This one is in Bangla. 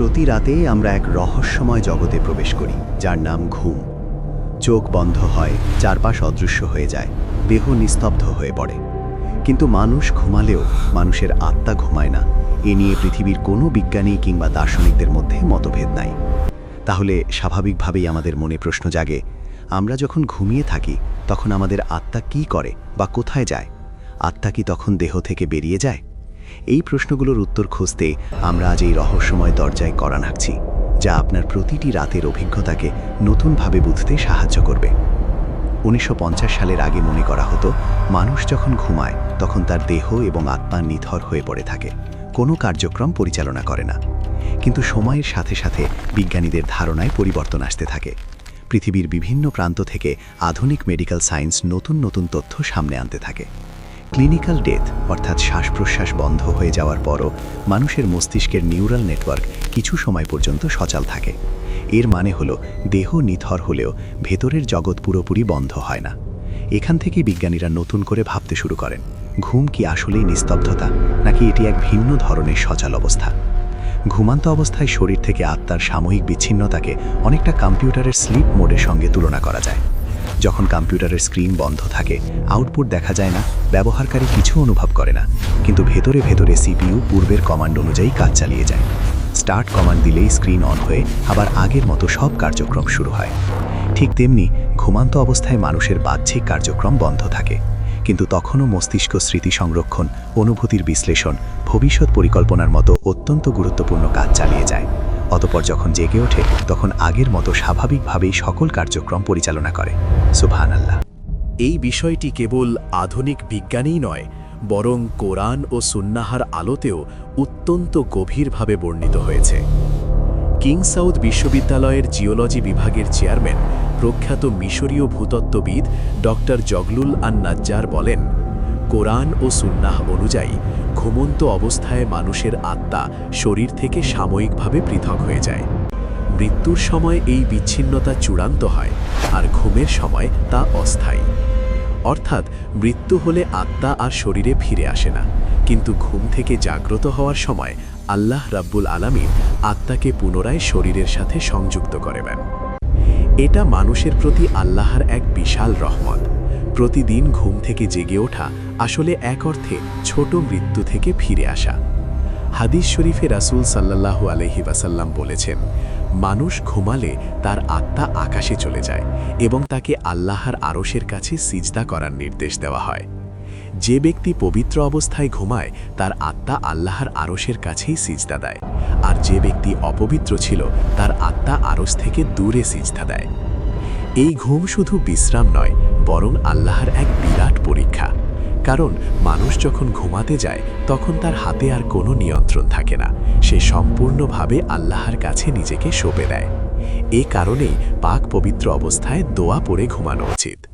প্রতি রাতে আমরা এক রহস্যময় জগতে প্রবেশ করি, যার নাম ঘুম। চোখ বন্ধ হয়, চারপাশ অদৃশ্য হয়ে যায়, দেহ নিস্তব্ধ হয়ে পড়ে। কিন্তু মানুষ ঘুমালেও মানুষের আত্মা ঘুমায় না। এ নিয়ে পৃথিবীর কোনো বিজ্ঞানী কিংবা দার্শনিকদের মধ্যে মতভেদ নাই। তাহলে স্বাভাবিকভাবেই আমাদের মনে প্রশ্ন জাগে, আমরা যখন ঘুমিয়ে থাকি, তখন আমাদের আত্মা কি করে বা কোথায় যায়? আত্মা কি তখন দেহ থেকে বেরিয়ে যায়? এই প্রশ্নগুলোর উত্তর খুঁজতে আমরা আজ এই রহস্যময় দরজায় করা নাকছি যা আপনার প্রতিটি রাতের অভিজ্ঞতাকে নতুনভাবে বুঝতে সাহায্য করবে। উনিশশো পঞ্চাশ সালের আগে মনে করা হতো, মানুষ যখন ঘুমায়, তখন তার দেহ এবং আত্মা নিথর হয়ে পড়ে থাকে। কোনো কার্যক্রম পরিচালনা করে না। কিন্তু সময়ের সাথে সাথে বিজ্ঞানীদের ধারণায় পরিবর্তন আসতে থাকে। পৃথিবীর বিভিন্ন প্রান্ত থেকে আধুনিক মেডিকেল সায়েন্স নতুন নতুন তথ্য সামনে আনতে থাকে। ক্লিনিক্যাল ডেথ, অর্থাৎ শ্বাস প্রশ্বাস বন্ধ হয়ে যাওয়ার পরও মানুষের মস্তিষ্কের নিউরাল নেটওয়ার্ক কিছু সময় পর্যন্ত সচল থাকে। এর মানে হলো, দেহ নিথর হলেও ভেতরের জগৎ পুরোপুরি বন্ধ হয় না। এখান থেকে বিজ্ঞানীরা নতুন করে ভাবতে শুরু করেন, ঘুম কি আসলেই নিস্তব্ধতা, নাকি এটি এক ভিন্ন ধরনের সচল অবস্থা? ঘুমান্ত অবস্থায় শরীর থেকে আত্মার সাময়িক বিচ্ছিন্নতাকে অনেকটা কম্পিউটারের স্লিপ মোডের সঙ্গে তুলনা করা যায়। যখন কম্পিউটারের স্ক্রিন বন্ধ থাকে, আউটপুট দেখা যায় না, ব্যবহারকারী কিছু অনুভব করে না। কিন্তু ভেতরে ভেতরে সিপিইউ পূর্বের কমান্ড অনুযায়ী কাজ চালিয়ে যায়। স্টার্ট কমান্ড দিলেই স্ক্রিন অন হয়ে আবার আগের মতো সব কার্যক্রম শুরু হয়। ঠিক তেমনি ঘুমান্ত অবস্থায় মানুষের বাহ্যিক কার্যক্রম বন্ধ থাকে। কিন্তু তখনও মস্তিষ্ক স্মৃতি সংরক্ষণ, অনুভূতির বিশ্লেষণ, ভবিষ্যৎ পরিকল্পনার মতো অত্যন্ত গুরুত্বপূর্ণ কাজ চালিয়ে যায়। অতপর যখন জেগে ওঠে, তখন আগের মতো স্বাভাবিকভাবেই সকল কার্যক্রম পরিচালনা করে। সুবহান আল্লাহ এই বিষয়টি কেবল আধুনিক বিজ্ঞানই নয়, বরং কোরআন ও সুন্নাহার আলোতেও অত্যন্ত গভীরভাবে বর্ণিত হয়েছে। কিং সাউথ বিশ্ববিদ্যালয়ের জিওলজি বিভাগের চেয়ারম্যান প্রখ্যাত মিশরীয় ভূতত্ত্ববিদ ডক্টর জগলুল আন নাজ্জার বলেন কোরআন ও সুন্নাহ অনুযায়ী ঘুমন্ত অবস্থায় মানুষের আত্মা শরীর থেকে সাময়িকভাবে পৃথক হয়ে যায়। মৃত্যুর সময় এই বিচ্ছিন্নতা চূড়ান্ত হয় আর ঘুমের সময় তা অস্থায়ী। অর্থাৎ মৃত্যু হলে আত্মা আর শরীরে ফিরে আসে না। কিন্তু ঘুম থেকে জাগ্রত হওয়ার সময় আল্লাহ রাব্বুল আলামিন আত্মাকে পুনরায় শরীরের সাথে সংযুক্ত করেবেন এটা মানুষের প্রতি আল্লাহর এক বিশাল রহমত। প্রতিদিন ঘুম থেকে জেগে ওঠা আসলে এক অর্থে ছোট মৃত্যু থেকে ফিরে আসা। হাদিস শরীফে রাসূল সাল্লাল্লাহু আলহি ওয়াসাল্লাম বলেছেন, মানুষ ঘুমালে তার আত্মা আকাশে চলে যায় এবং তাকে আল্লাহর আরশের কাছে সিজদা করার নির্দেশ দেওয়া হয়। যে ব্যক্তি পবিত্র অবস্থায় ঘুমায়, তার আত্মা আল্লাহর আরশের কাছেই সিজদা দেয়। আর যে ব্যক্তি অপবিত্র ছিল, তার আত্মা আরশ থেকে দূরে সিজদা দেয়। এই ঘুম শুধু বিশ্রাম নয় বরং আল্লাহর এক বিরাট পরীক্ষা। কারণ মানুষ যখন ঘুমাতে যায়, তখন তার হাতে আর কোনো নিয়ন্ত্রণ থাকে না। সে সম্পূর্ণভাবে আল্লাহর কাছে নিজেকে সঁপে দেয়। এ কারণেই পাক পবিত্র অবস্থায় দোয়া পড়ে ঘুমানো উচিত।